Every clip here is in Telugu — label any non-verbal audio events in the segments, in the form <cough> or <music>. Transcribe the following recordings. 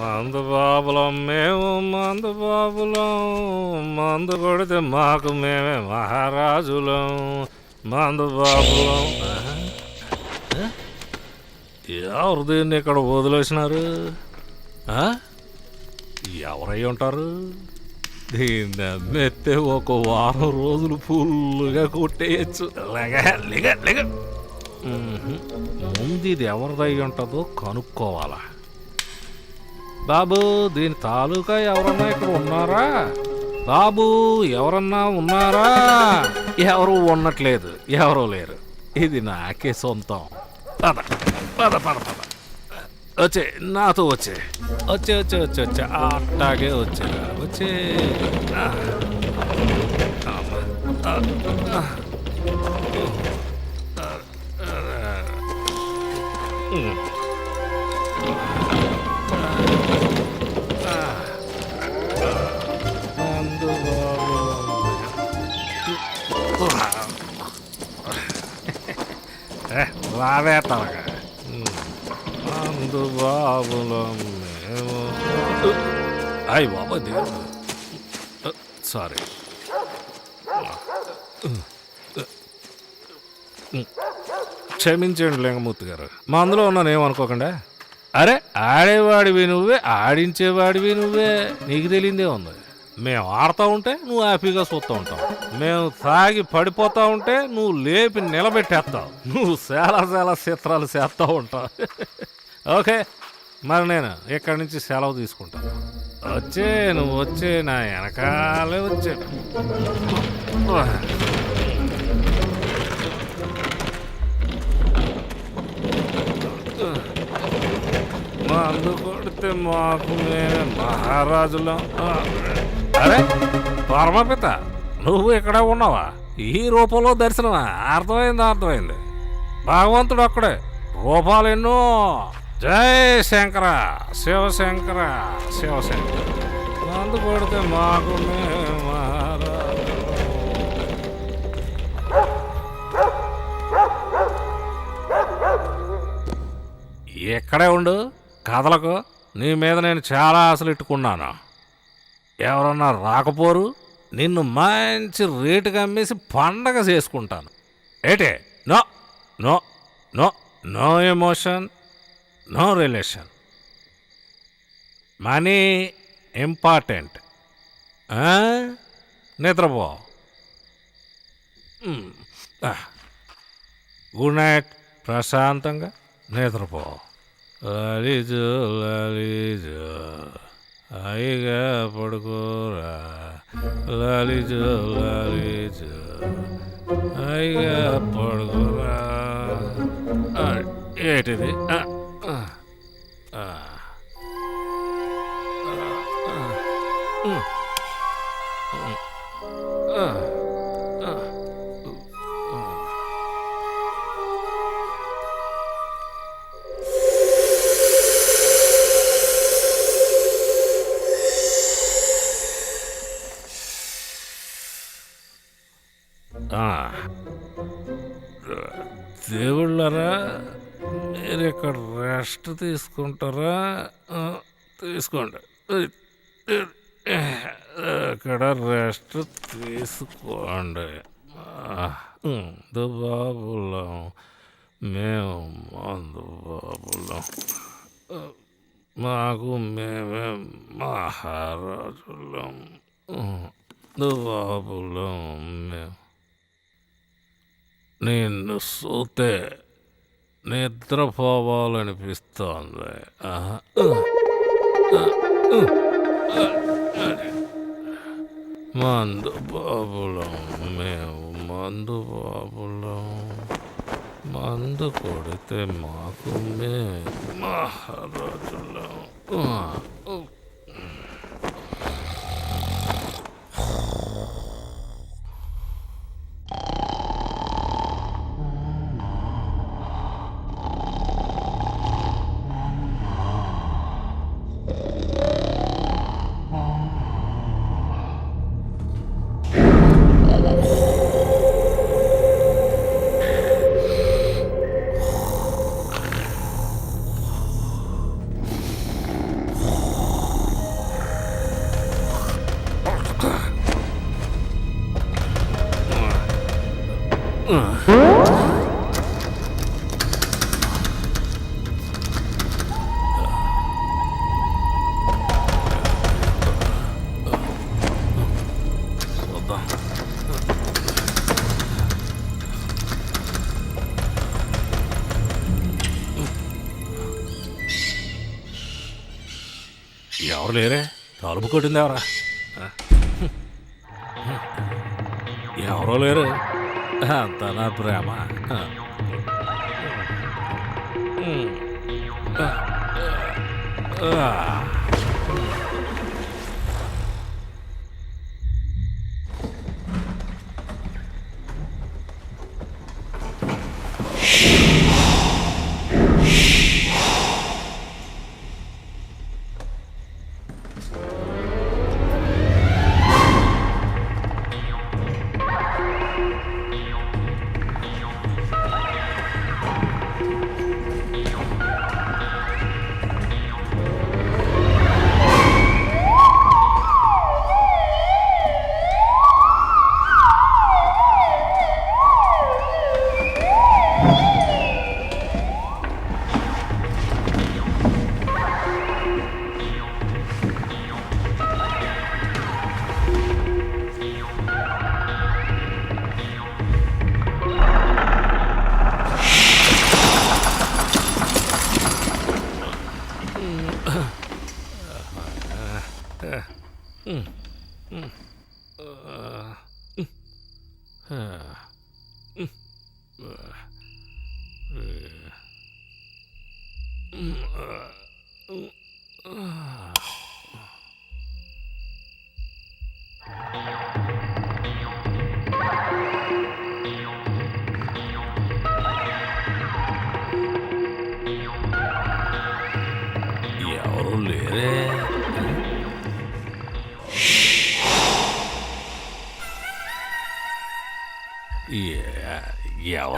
మందు బాబులం మేము మందు బాబులం మందు కొడితే మాకు మేమే మహారాజులం మందు బాబులం ఎవరు దీన్ని ఇక్కడ వదిలేసినారు ఎవరై ఉంటారు దీన్ని అమ్మెత్తే ఒక వారం రోజులు ఫుల్గా కొట్టేయచ్చు ముందు ఇది ఎవరిదై ఉంటుందో కనుక్కోవాలా బాబు దీని తాలూకా ఎవరన్నా ఇక్కడ ఉన్నారా? బాబు ఎవరన్నా ఉన్నారా? ఎవరు ఉండట్లేదు ఎవరు లేరు. ఇది నాకే సొంతం. పద పద పద పద. వచ్చే నాతో వచ్చే. వచ్చే వచ్చే వచ్చే వచ్చే. అట్టాగే వచ్చే వచ్చే. ఆ. రావే తలగా మందు మేము అయ్యి బాబా దేవుడు సారీ. క్షమించండి లింగమూర్తి గారు. మా అందులో ఉన్నాను ఏమనుకోకుండా అరే ఆడేవాడివి నువ్వే ఆడించేవాడివి నువ్వే. నీకు తెలియదే ఉంది. మేము ఆడుతూ ఉంటే నువ్వు హ్యాపీగా చూస్తూ ఉంటావు. మేము తాగి పడిపోతా ఉంటే నువ్వు లేపి నిలబెట్టేస్తావు. నువ్వు చాలా చాలా చిత్రాలు చేస్తూ ఉంటావు. ఓకే మరి నేను ఇక్కడి నుంచి సెలవు తీసుకుంటాను వచ్చే నువ్వు వచ్చే నా వెనకాలే వచ్చే. మందు కొడితే మాకు మేమే మహారాజులం. అరే పరమపిత నువ్వు ఇక్కడ ఉన్నావా? ఈ రూపంలో దర్శనమా? అర్థమైంది అర్థమైంది. భగవంతుడు అక్కడే రూపాలు ఎన్నో. జై శంకర శివశంకర శివశంకర మందు కొడితే మాకు ఎక్కడే ఉండు కథలకు నీ మీద నేను చాలా ఆశలు ఇట్టుకున్నాను. ఎవరన్నా రాకపోరు నిన్ను మంచి రేటుగా అమ్మేసి పండగ చేసుకుంటాను. ఏటే? No no no no emotion no relation. Money important. నిద్రపో. Good night. ప్రశాంతంగా నిద్రపో. లలిజు లలిజు. హాయిగా పడుకోరా లాలిజో లాలిజో హాయిగా పడుకోరా. ఏంటిది? Mm. తీసుకుంటారా? తీసుకోండి. ఇక్కడ రెస్ట్ తీసుకోండి. మందు బాబులం. మేము మందు బాబులం. మాకు మేమే మహారాజులం. మందు బాబులం మేము. నిన్ను సూతే నిద్రపోవాలనిపిస్తోంది. మందు బాబులం మేము మందు బాబులం. మందు కొడితే మాకు మే మహారాజులం. ఎవరు లేరే తలుపు కొట్టింది ఎవరా? ఎవరో లేరు. అంత నా ప్రేమ. ఎవరు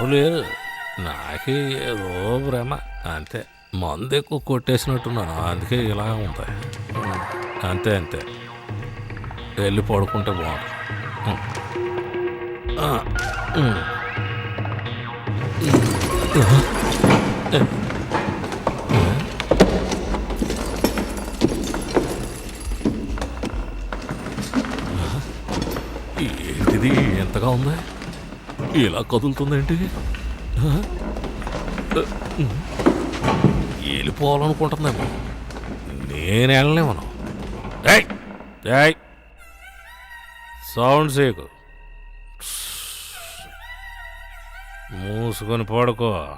బాగులేరు లేరు నాకే ఏదో భ్రమ. అంతే. మందు ఎక్కువ కొట్టేసినట్టున్నాను. అందుకే ఇలా ఉంది. అంతే అంతే. వెళ్ళి పడుకుంటే బాగుంటుంది. ఏంటిది? ఎంతగా ఉంది? ఇలా కదులుతుందేంటి? ఆ? వెళ్ళిపోవాలనుకుంటుందేమో నేను వెళ్ళలేమను ఏయ్! ఏయ్! సౌండ్ చేయకు. మూసుకొని పడుకో.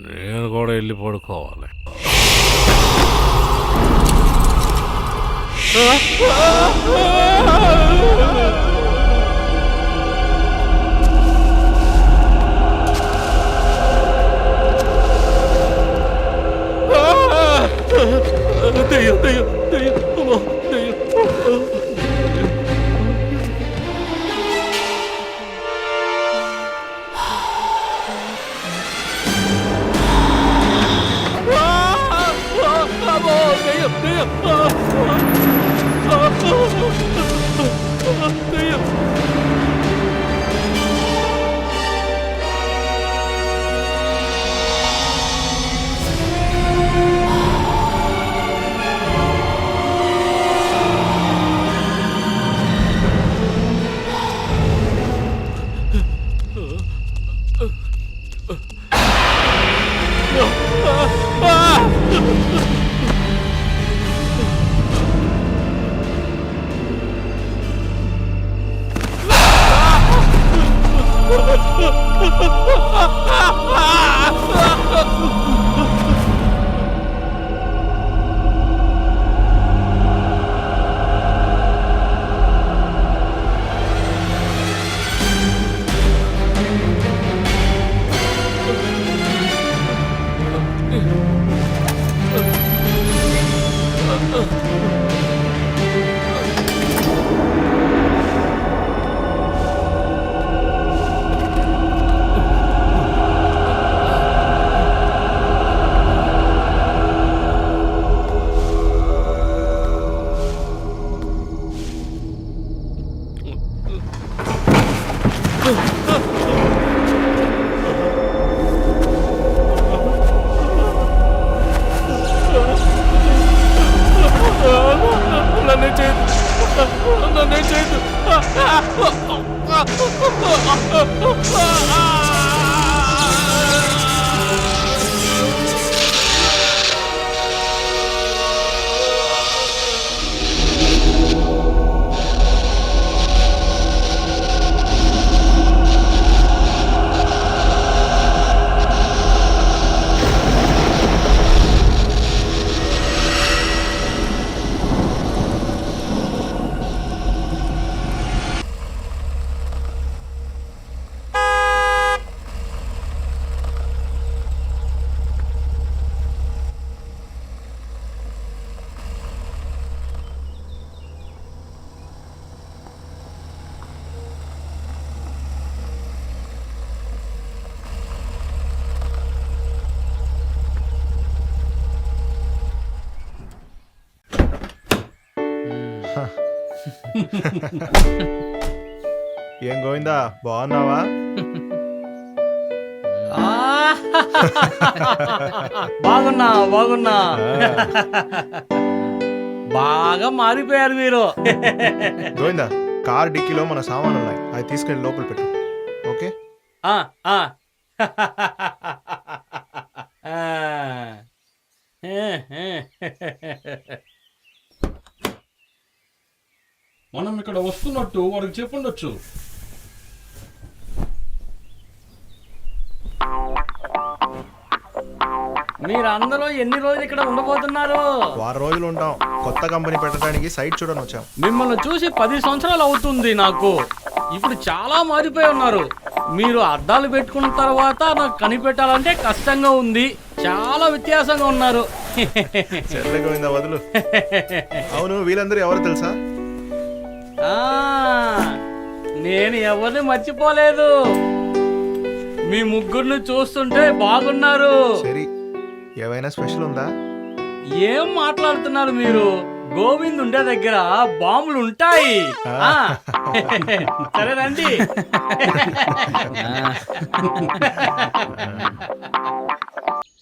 నేను కూడా వెళ్ళి పడుకోవాలి. దెయ్యం దెయ్యం దెయ్యం అమ్మో, దెయ్యం అమ్మో, <laughs> ఏం గోవిందా బాగున్నావా! బాగున్నా బాగున్నా. బాగా మారిపోయారు మీరు. గోవిందా కార్ డిక్కీలో మన సామాన్లు ఉన్నాయి. అవి తీసుకెళ్ళి లోపల పెట్టు. ఓకే? ఆ, ఆ. ఆ. మనం ఇక్కడ వస్తున్నట్టు వాడికి చెప్పుండొచ్చు. మీరందరూ ఎన్ని రోజులు ఇక్కడ ఉండబోతున్నారు? వారం రోజులు ఉంటాం. కొత్త కంపెనీ పెట్టడానికి సైట్ చూడని వచ్చాం. మిమ్మల్ని చూసి పది సంవత్సరాలు అవుతుంది నాకు. ఇప్పుడు చాలా మారిపోయి ఉన్నారు. మీరు అద్దాలు పెట్టుకున్న తర్వాత నాకు కనిపెట్టాలంటే కష్టంగా ఉంది. చాలా వ్యత్యాసంగా ఉన్నారు. <laughs> సర్లే గోవిందా వదులు. అవును వీళ్ళందరూ ఎవరు తెలుసా? నేను ఎవరిని మర్చిపోలేదు. మీ ముగ్గురిని చూస్తుంటే బాగున్నారు. సరే ఏవైనా స్పెషల్ ఉందా? ఏం మాట్లాడుతున్నారు మీరు? గోవింద్ ఉండే దగ్గర బాంబులు ఉంటాయి. ఆ. సరే రండి. <laughs>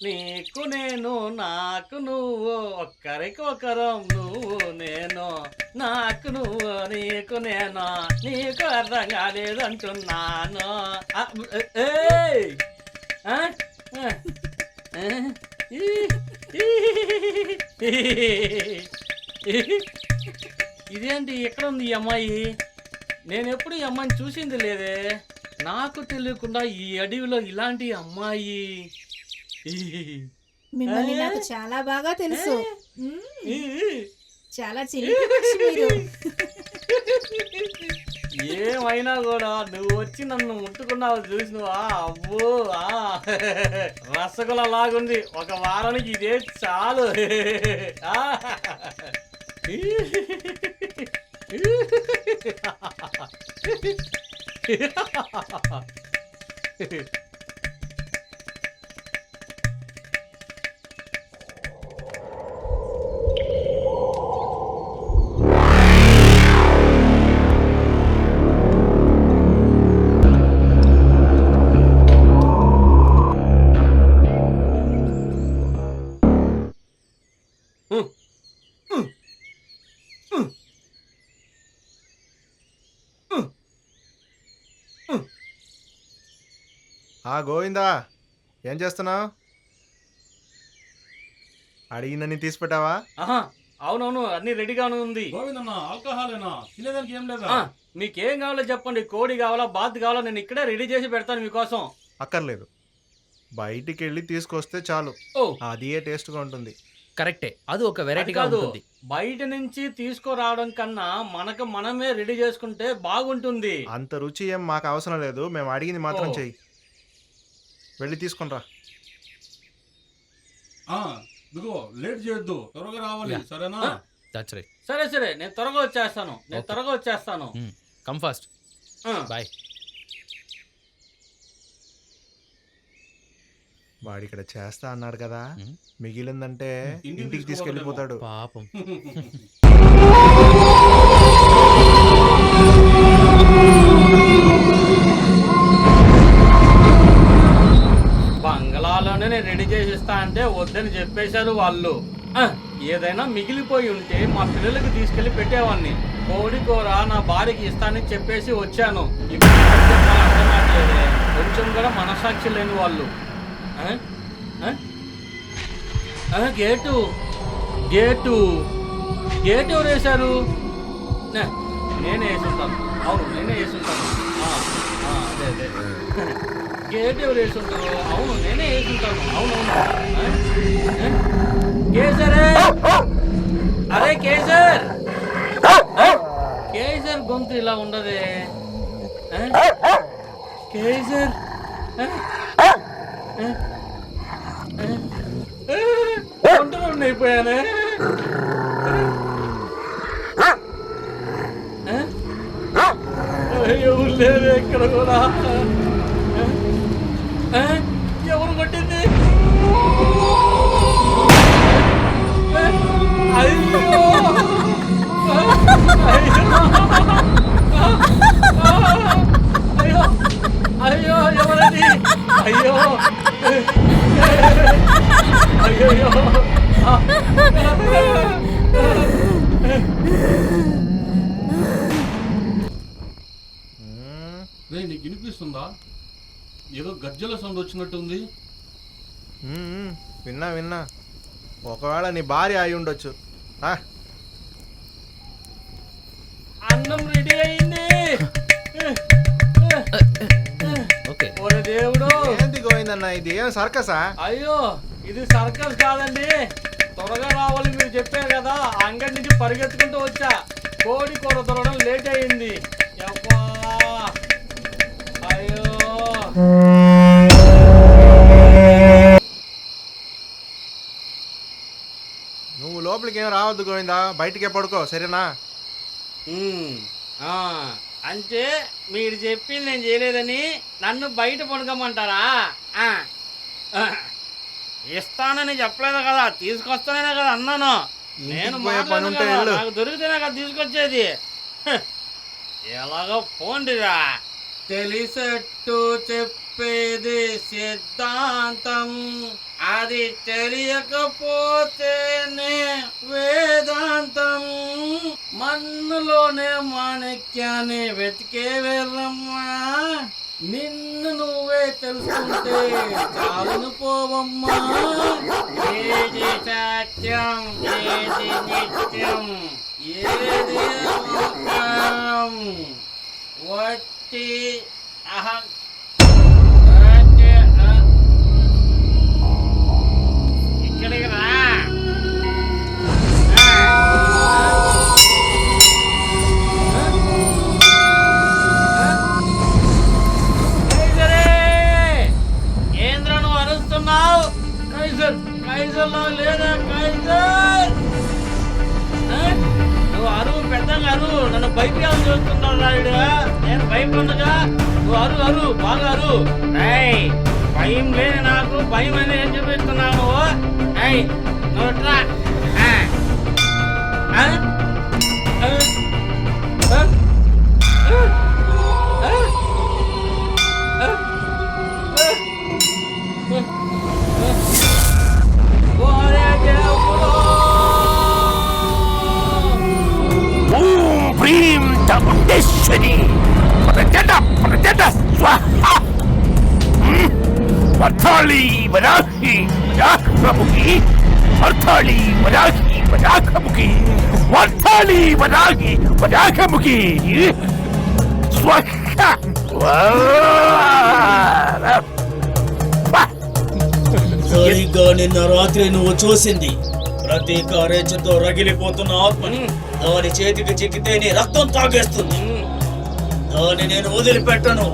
నీకు నేను నాకు నువ్వు ఒక్కరికి ఒకరం నువ్వు నేను నాకు నువ్వు నీకు నేను నీకు అర్థం కాలేదు అంటున్నాను ఏయ్! ఇదేంటి ఎక్కడ ఉంది ఈ అమ్మాయి? నేను ఎప్పుడు ఈ అమ్మాయిని చూసింది లేదే? నాకు తెలియకుండా ఈ అడవిలో ఇలాంటి అమ్మాయి మిమ్మల్ని నాకు చాలా బాగా తెలుసు. చాలా చిలిపి పక్షి మీరు. ఏమైనా కూడా నువ్వు వచ్చి నన్ను ముట్టుకున్నావు చూసినవా? అబ్బో రసగుల లాగుంది. ఒక వారానికి ఇదే చాలు. ఆ. గోవిందా ఏం చేస్తున్నావు? అడిగినని తీసి పెట్టావా? అవునవును అన్ని రెడీగానే ఉంది. గోవిందన్న ఆల్కహాలేనా? తినేదానికి ఏం లేదా? మీకేం కావాలో చెప్పండి కోడి కావాలా బాత్ కావాలా నేను ఇక్కడే రెడీ చేసి పెడతాను మీకోసం. అక్కర్లేదు. బయటికి వెళ్ళి తీసుకొస్తే చాలు. ఓ. అది ఏ టేస్ట్గా ఉంటుంది. కరెక్టే అది ఒక అది వెరైటీగా కాదు ఉంటుంది. బయట నుంచి తీసుకురావడం కన్నా మనకు మనమే రెడీ చేసుకుంటే బాగుంటుంది. అంత రుచి ఏం మాకు అవసరం లేదు మేము అడిగింది మాత్రం. చెయ్యి. వెళ్ళి తీసుకుని రా. ఇదిగో లేట్ చేయొద్దు. త్వరగా రావాలి. సరేనా? ఆ. దట్స్ రైట్ సరే సరే నేను త్వరగా వచ్చేస్తాను. నేను. త్వరగా వచ్చేస్తాను. కమ్ ఫాస్ట్ ఆ, బాయ్ వాడు ఇక్కడ చేస్తా అన్నాడు కదా. మిగిలిందంటే ఇంటికి. తీసుకెళ్ళిపోతాడు. పాపం. <laughs> <laughs> బంగ్లాలోనే నేను రెడీ చేసి ఇస్తా అంటే వద్దని చెప్పేశారు వాళ్ళు. ఏదైనా మిగిలిపోయి ఉంటే మా పిల్లలకి తీసుకెళ్ళి పెట్టేవాడిని కోడి కూర నా భార్యకి ఇస్తానని చెప్పేసి వచ్చాను. ఇప్పుడు అర్థం కావట్లేదే. కొంచెం కూడా మనసాక్షి లేని వాళ్ళు. గేటు. గేటు. గేటు ఎవరు వేశారు? నేనే వేసుంటాను. అవును నేనే వేసుంటాను. అదే అదే. గేట్ ఎవరు అవును నేనే అవునవును ఆ? ఆ? కేసరే అరే కేసర్? కేసర్ గొంతు ఇలా ఉండదే? కేసర్? ఒంటరి అయిపోయానే? ఎవరు లేరు? ఇక్కడ కూడా? సౌండ్ వచ్చినట్టుంది. విన్నా విన్నా. ఒకవేళ నీ భార్య అయి ఉండొచ్చు. ఆ, అన్నం రెడీ అయింది. దేవుడు. ఏంది గోవిందన్న ఇది? ఏం సర్కసా? అయ్యో ఇది సర్కస్ కాదండి. త్వరగా రావాలి మీరు చెప్పారు కదా. అంగడి నుంచి పరిగెత్తుకుంటూ వచ్చా. కోడి కూర దొరకడం లేట్ అయింది. అయ్యో. లోపలికి ఏం రావద్దు గోవిందా? బయటికే పడుకో సరేనా? అంటే మీరు చెప్పింది నేను చేయలేదని నన్ను బయట పడుకోమంటారా? ఇస్తానని చెప్పలేదు కదా? తీసుకొస్తానే కదా అన్నాను. నేను. నాకు దొరికితేనే కదా తీసుకొచ్చేది. ఎలాగో పోండిరా. తెలిసట్టు చెప్పేది సిద్ధాంతం. అది తెలియకపోతేనే వేదాంతం. మన్నులోనే మాణిక్యాన్ని వెతికే వెళ్ళమ్మా. నిన్ను నువ్వే తెలుసుకుంటే చాలును పోవమ్మా. ఏది సత్యం ఏది నిత్యం ఏది వట్టి అహం కైజర్ లేదా కైజర్ నువ్వు అరువు పెద్దగా అరువు. నన్ను భయపడాలని చూస్తున్నావు రాయుడు నేను భయపడగా నువ్వు అరు అరు బాగా అరు భయం లేని నాకు భయం అనేది ఏం చూపిస్తున్నావు నువ్వు ఏయ్ నువ్వు వరాహి వరాహముఖి వర్ధాళి వరాహి వరాహముఖి వర్ధాళి వరాహి వరాహముఖి స్వాహ సరిగ్గా నిన్న రాత్రి నువ్వు చూసింది. ప్రతి కారేచ్ఛతో రగిలిపోతున్న ఆత్మని దాని చేతికి చిక్కితే నీ రక్తం తాగేస్తుంది. దాన్ని నేను వదిలిపెట్టను.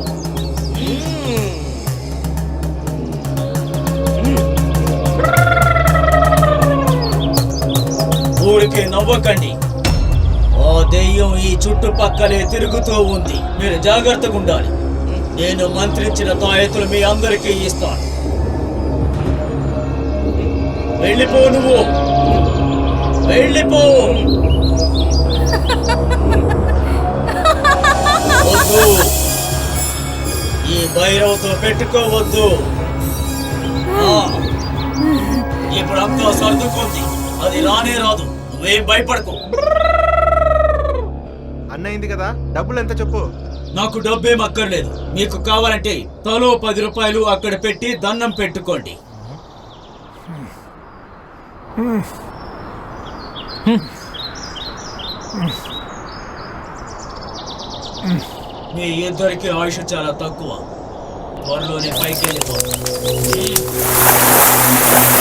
ఊరికే నవ్వకండి. ఆ దెయ్యం ఈ చుట్టుపక్కలే తిరుగుతూ ఉంది. మీరు జాగ్రత్తగా ఉండాలి. నేను మంత్రించిన తాయెత్తులు మీ అందరికీ ఇస్తాను. వెళ్ళిపో నువ్వు. వెళ్ళిపో. వద్దు. ఈ భైరవతో పెట్టుకోవద్దు. ఇప్పుడు అంతా సర్దుకుంది. అది రానే రాదు. నువ్వేం భయపడకు. అన్నయింది కదా డబ్బులు ఎంత చెప్పు. నాకు డబ్బేం అక్కర్లేదు. మీకు కావాలంటే తలో పది రూపాయలు అక్కడ పెట్టి దండం పెట్టుకోండి. మీ ఇద్దరికి ఆయుష్ చాలా తక్కువ. త్వరలోనే పైకి వెళ్ళిపో